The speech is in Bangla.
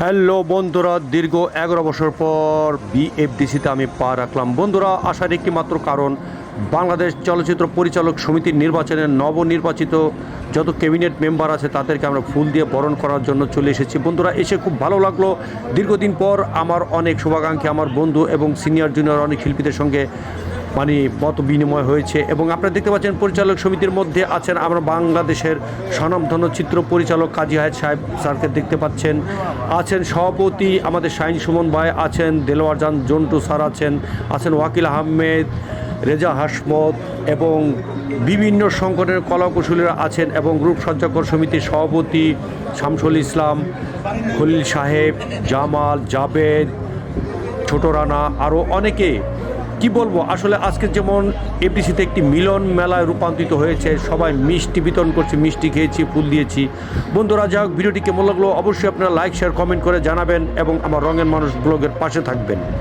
হ্যালো বন্ধুরা, দীর্ঘ এগারো বছর পর বিএফডিসিতে আমি পা রাখলাম। বন্ধুরা আসার একটি মাত্র কারণ, বাংলাদেশ চলচ্চিত্র পরিচালক সমিতির নির্বাচনে নবনির্বাচিত যত ক্যাবিনেট মেম্বার আছে, তাদেরকে আমরা ফুল দিয়ে বরণ করার জন্য চলে এসেছি। বন্ধুরা, এসে খুব ভালো লাগল। দীর্ঘদিন পর আমার অনেক শুভাকাঙ্ক্ষী, আমার বন্ধু এবং সিনিয়র, জুনিয়র অনেক শিল্পীদের সঙ্গে মানে মত বিনিময় হয়েছে এবং আপনারা দেখতে পাচ্ছেন পরিচালক সমিতির মধ্যে আছেন আমরা বাংলাদেশের স্বনামধন্য চিত্র পরিচালক কাজী হায়াত সাহেব স্যারকে দেখতে পাচ্ছেন। আছেন সভাপতি আমাদের শাহিন সুমন ভাই, আছেন দেলোয়ার জান জন্টু স্যার আছেন আছেন ওয়াকিল আহমেদ, রেজা হাসমত এবং বিভিন্ন সংগঠনের কলাকুশলীরা আছেন এবং রূপসজ্জাকর সমিতির সভাপতি শামসুল ইসলাম, খলিল সাহেব, জামাল, জাবেদ, ছোট রানা আরও অনেকে কি বলব? আসলে আজকে যেমন এপিসিতে একটি মিলন মেলায় রূপান্তরিত হয়েছে, সবাই মিষ্টি বিতরণ করছে, মিষ্টি খেয়েছি, ফুল দিয়েছি। বন্ধুরা, যাই হোক, ভিডিওটি কেমন লাগল অবশ্যই আপনারা লাইক শেয়ার কমেন্ট করে জানাবেন এবং আমার রঙের মানুষ ব্লগের পাশে থাকবেন।